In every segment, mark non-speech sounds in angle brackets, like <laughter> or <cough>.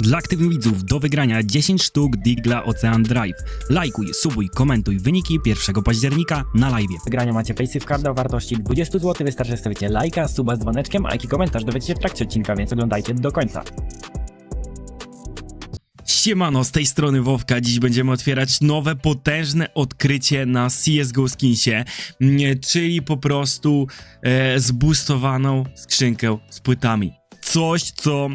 Dla aktywnych widzów do wygrania 10 sztuk Digla Ocean Drive. Lajkuj, subuj, komentuj wyniki 1 października na live. wygrania macie Paysafe Carda o wartości 20 zł. Wystarczy, stawicie lajka, suba z dzwoneczkiem, a jaki komentarz dowiecie się w trakcie odcinka, więc oglądajcie do końca. Siemano, z tej strony Wowka. Dziś będziemy otwierać nowe, potężne odkrycie na CSGO Skinsie, mm, czyli po prostu e, zboostowaną skrzynkę z płytami. Coś, co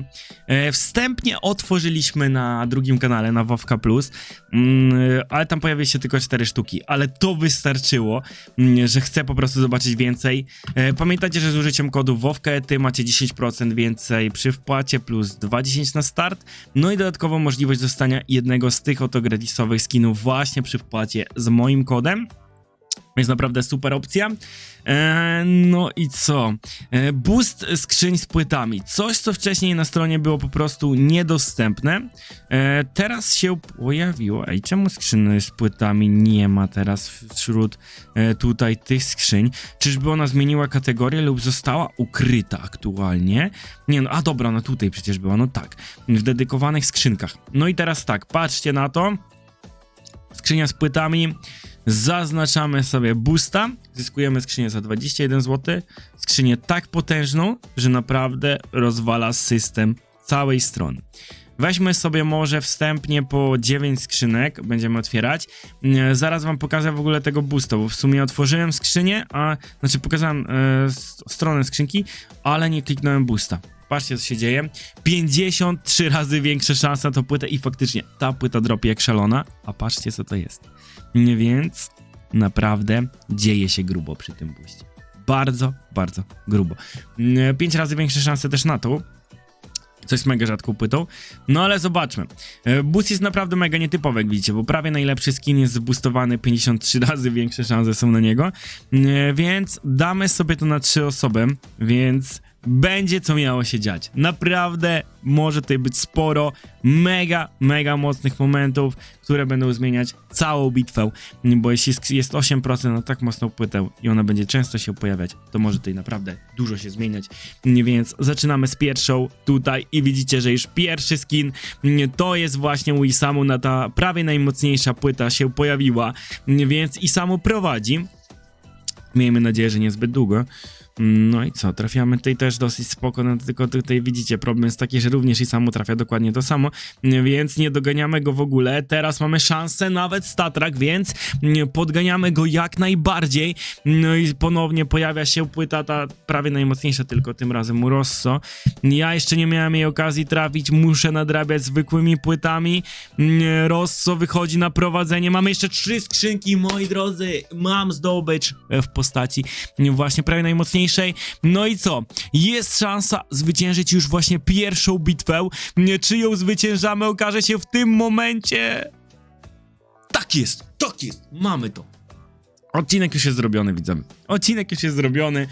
e, wstępnie otworzyliśmy na drugim kanale, na Wowka Plus, mm, ale tam pojawiły się tylko 4 sztuki, ale to wystarczyło, mm, że chcę po prostu zobaczyć więcej. E, pamiętajcie, że z użyciem kodu WOWKETY macie 10% więcej przy wpłacie plus 2,10 na start, no i dodatkowo możliwość dostania jednego z tych oto gratisowych skinów właśnie przy wpłacie z moim kodem. Jest naprawdę super opcja. E, no i co? E, boost skrzyń z płytami. Coś, co wcześniej na stronie było po prostu niedostępne. E, teraz się pojawiło. Ej, czemu skrzyny z płytami nie ma teraz wśród e, tutaj tych skrzyń? Czyżby ona zmieniła kategorię lub została ukryta aktualnie? Nie no, a dobra, ona tutaj przecież była, no tak. W dedykowanych skrzynkach. No i teraz tak, patrzcie na to. Skrzynia z płytami. Zaznaczamy sobie boosta, zyskujemy skrzynię za 21 zł. Skrzynię tak potężną, że naprawdę rozwala system całej strony. Weźmy sobie może wstępnie po 9 skrzynek, będziemy otwierać. Mm, Zaraz wam pokażę w ogóle tego boosta, bo w sumie otworzyłem skrzynię, a znaczy pokazałem e, stronę skrzynki, ale nie kliknąłem boosta. Patrzcie co się dzieje. 53 razy większe szanse na tą płytę i faktycznie ta płyta dropi jak szalona, a patrzcie co to jest. Nie Więc naprawdę dzieje się grubo przy tym booście. Bardzo, bardzo grubo. 5 razy większe szanse też na to, co jest mega rzadką płytą. No ale zobaczmy. E, Boost jest naprawdę mega nietypowy, jak widzicie, bo prawie najlepszy skin jest zboostowany 53 <laughs> razy większe szanse są na niego. E, Więc damy sobie to na 3 osoby, więc będzie co miało się dziać. Naprawdę może tutaj być sporo mega, mega mocnych momentów, które będą zmieniać całą bitwę, bo jeśli jest- jest 8% na tak mocną płytę i ona będzie często się pojawiać, to może tutaj naprawdę dużo się zmieniać. Więc zaczynamy z pierwszą tutaj i widzicie, że już pierwszy skin to jest właśnie u Isamu na ta prawie najmocniejsza płyta się pojawiła, więc Isamu prowadzi. Miejmy nadzieję, że niezbyt długo. No i co, trafiamy tutaj też dosyć spoko, no tylko tutaj widzicie, problem jest taki, że również i samo trafia dokładnie to samo, więc nie doganiamy go w ogóle. Teraz mamy szansę nawet statrak, więc podganiamy go jak najbardziej. No i ponownie pojawia się płyta ta prawie najmocniejsza, tylko tym razem Rosso. Ja jeszcze nie miałem jej okazji trafić, muszę nadrabiać zwykłymi płytami. Rosso wychodzi na prowadzenie, mamy jeszcze trzy skrzynki, moi drodzy, mam zdobycz w postaci właśnie prawie najmocniejszej. No i co? Jest szansa zwyciężyć już właśnie pierwszą bitwę. Czy ją zwyciężamy, okaże się w tym momencie. Tak jest, tak jest, mamy to. Odcinek już jest zrobiony, widzę. Odcinek już jest zrobiony.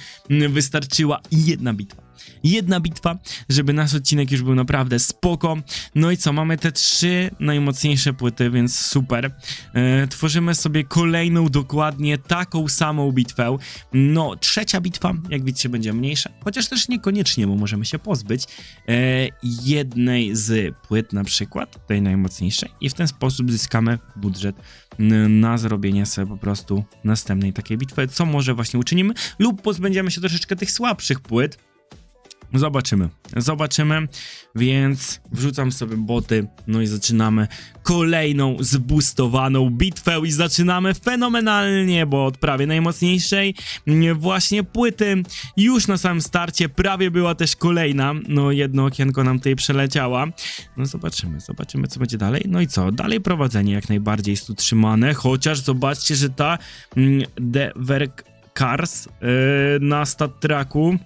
Wystarczyła jedna bitwa. Jedna bitwa, żeby nasz odcinek już był naprawdę spoko. No i co, mamy te trzy najmocniejsze płyty, więc super. E, tworzymy sobie kolejną dokładnie taką samą bitwę. No, trzecia bitwa, jak widzicie, będzie mniejsza, chociaż też niekoniecznie, bo możemy się pozbyć e, jednej z płyt na przykład, tej najmocniejszej i w ten sposób zyskamy budżet na zrobienie sobie po prostu następnej takiej bitwy, co może właśnie uczynimy, lub pozbędziemy się troszeczkę tych słabszych płyt, Zobaczymy, zobaczymy, więc wrzucam sobie boty, no i zaczynamy kolejną zboostowaną bitwę i zaczynamy fenomenalnie, bo od prawie najmocniejszej mm, właśnie płyty. Już na samym starcie prawie była też kolejna, no jedno okienko nam tutaj przeleciała, no zobaczymy, zobaczymy co będzie dalej, no i co, dalej prowadzenie jak najbardziej jest utrzymane, chociaż zobaczcie, że ta mm, Cars yy, na stat tracku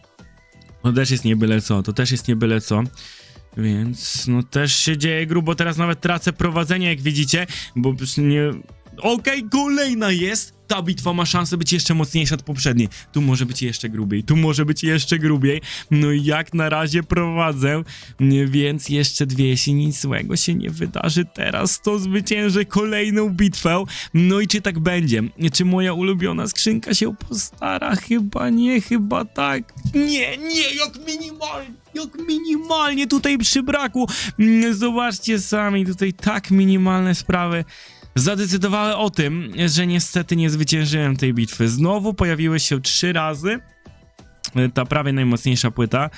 to też jest nie byle co, to też jest nie byle co. Więc no też się dzieje grubo, teraz nawet tracę prowadzenie jak widzicie, bo nie, Okej, kolejna jest. Ta bitwa ma szansę być jeszcze mocniejsza od poprzedniej. Tu może być jeszcze grubiej, tu może być jeszcze grubiej. No i jak na razie prowadzę, więc jeszcze dwie, jeśli nic złego się nie wydarzy teraz, to zwyciężę kolejną bitwę. No i czy tak będzie? Czy moja ulubiona skrzynka się postara? Chyba nie, chyba tak. Nie, nie, jak minimalnie, jak minimalnie tutaj przy braku. Mm, Zobaczcie sami, tutaj tak minimalne sprawy zadecydowały o tym, że niestety nie zwyciężyłem tej bitwy. Znowu pojawiły się trzy razy e, ta prawie najmocniejsza płyta.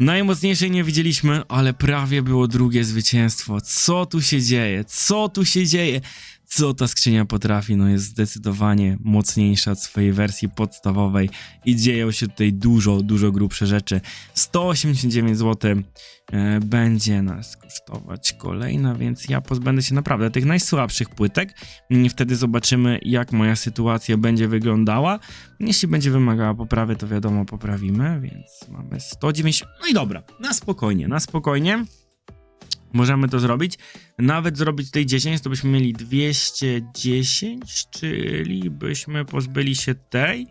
Najmocniejszej nie widzieliśmy, ale prawie było drugie zwycięstwo. Co tu się dzieje? Co tu się dzieje? Co ta skrzynia potrafi? No jest zdecydowanie mocniejsza od swojej wersji podstawowej i dzieją się tutaj dużo, dużo grubsze rzeczy. 189 zł e, będzie nas kosztować kolejna, więc ja pozbędę się naprawdę tych najsłabszych płytek. Wtedy zobaczymy, jak moja sytuacja będzie wyglądała. Jeśli będzie wymagała poprawy, to wiadomo, poprawimy, więc mamy 190. No i dobra, na spokojnie, na spokojnie. Możemy to zrobić. Nawet zrobić tej 10, to byśmy mieli 210, czyli byśmy pozbyli się tej.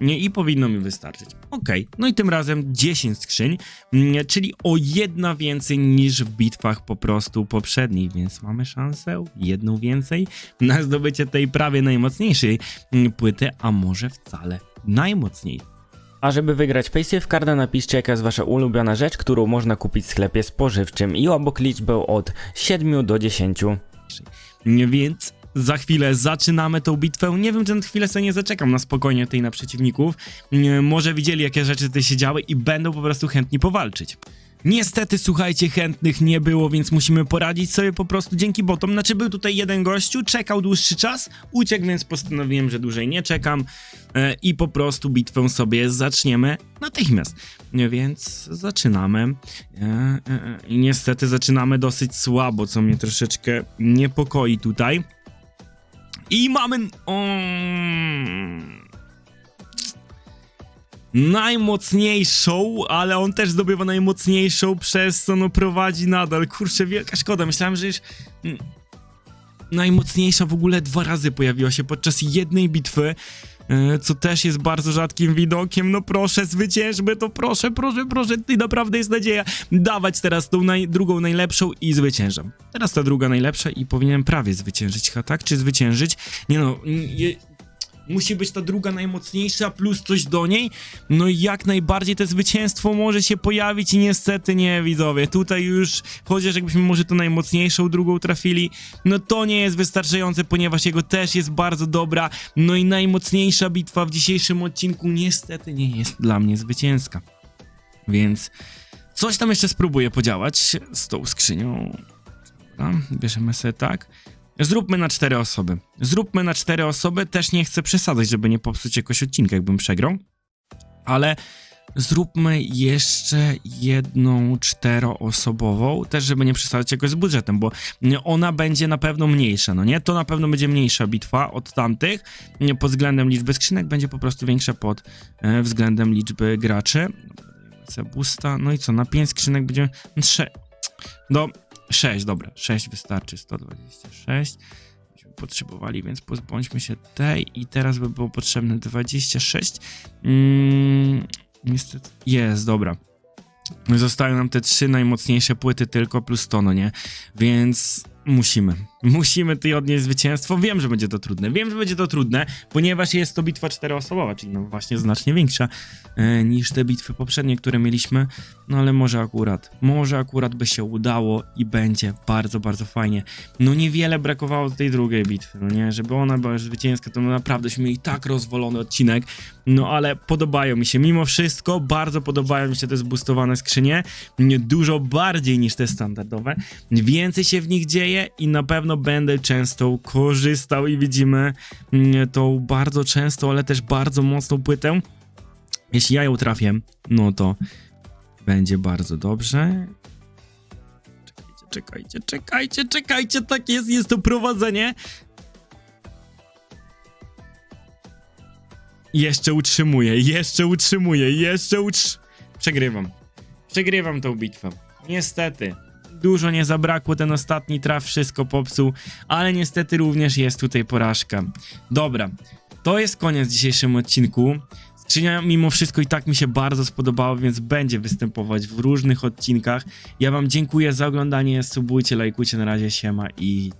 Nie, I powinno mi wystarczyć. Ok, no i tym razem 10 skrzyń, mm, czyli o jedna więcej niż w bitwach po prostu poprzednich, więc mamy szansę jedną więcej na zdobycie tej prawie najmocniejszej mm, płyty, a może wcale najmocniejszej. A żeby wygrać Paysafe Carda napiszcie jaka jest wasza ulubiona rzecz, którą można kupić w sklepie spożywczym i obok liczbę od 7 do 10. Nie, Więc za chwilę zaczynamy tą bitwę. Nie wiem, czy na chwilę sobie nie zaczekam na spokojnie tej na przeciwników. Może widzieli, jakie rzeczy tutaj się działy i będą po prostu chętni powalczyć. Niestety, słuchajcie, chętnych nie było, więc musimy poradzić sobie po prostu dzięki botom. Znaczy, był tutaj jeden gościu, czekał dłuższy czas, uciekł, więc postanowiłem, że dłużej nie czekam e, i po prostu bitwę sobie zaczniemy natychmiast. Więc zaczynamy. E, e, I niestety zaczynamy dosyć słabo, co mnie troszeczkę niepokoi tutaj. I mamy. O... Najmocniejszą, ale on też zdobywa najmocniejszą, przez co no prowadzi nadal. Kurczę, wielka szkoda. Myślałem, że już. mm, Najmocniejsza w ogóle dwa razy pojawiła się podczas jednej bitwy. e, Co też jest bardzo rzadkim widokiem. No proszę, zwyciężmy to, proszę, proszę, proszę. I naprawdę jest nadzieja. Dawać teraz tą naj, drugą najlepszą i zwyciężam. Teraz ta druga najlepsza i powinienem prawie zwyciężyć. Tak? Czy zwyciężyć? Nie no. Musi być ta druga najmocniejsza plus coś do niej. No i jak najbardziej to zwycięstwo może się pojawić i niestety nie, widzowie. Tutaj już, chociaż jakbyśmy może to najmocniejszą drugą trafili, no to nie jest wystarczające, ponieważ jego też jest bardzo dobra. No i najmocniejsza bitwa w dzisiejszym odcinku niestety nie jest dla mnie zwycięska. Więc coś tam jeszcze spróbuję podziałać z tą skrzynią. Dobra, bierzemy sobie tak. Zróbmy na cztery osoby. Zróbmy na cztery osoby. Też nie chcę przesadzać, żeby nie popsuć jakoś odcinka, jakbym przegrał. Ale zróbmy jeszcze jedną czteroosobową, też żeby nie przesadzać jakoś z budżetem, bo ona będzie na pewno mniejsza, no nie? To na pewno będzie mniejsza bitwa od tamtych. Pod względem liczby skrzynek będzie po prostu większa pod e, względem liczby graczy. Busta, no i co? Na 5 skrzynek będzie. Trze... Do 6, dobra, 6 wystarczy, 126. Byśmy potrzebowali, więc pozbądźmy się tej i teraz by było potrzebne 26. Mm, niestety, jest, dobra. Zostały nam te trzy najmocniejsze płyty tylko plus to, no nie? Więc musimy. Musimy tutaj odnieść zwycięstwo. Wiem, że będzie to trudne. Wiem, że będzie to trudne, ponieważ jest to bitwa czteroosobowa, czyli no właśnie znacznie większa e, niż te bitwy poprzednie, które mieliśmy. No ale może akurat, może akurat by się udało i będzie bardzo, bardzo fajnie. No niewiele brakowało do tej drugiej bitwy, no nie? Żeby ona była zwycięska, to no naprawdęśmy mieli tak rozwolony odcinek. No ale podobają mi się, mimo wszystko, bardzo podobają mi się te zboostowane skrzynie. Nie Dużo bardziej niż te standardowe. Więcej się w nich dzieje i na pewno będę często korzystał i widzimy mm, tą bardzo często, ale też bardzo mocną płytę. Jeśli ja ją trafię, no to będzie bardzo dobrze. Czekajcie, czekajcie, czekajcie, czekajcie, tak jest, jest to prowadzenie. Jeszcze utrzymuję, jeszcze utrzymuję, jeszcze utrz... Przegrywam. Przegrywam tą bitwę. Niestety. Dużo nie zabrakło, ten ostatni traf wszystko popsuł, ale niestety również jest tutaj porażka. Dobra, to jest koniec dzisiejszym odcinku. Skrzynia mimo wszystko i tak mi się bardzo spodobała, więc będzie występować w różnych odcinkach. Ja wam dziękuję za oglądanie, subujcie, lajkujcie, na razie siema i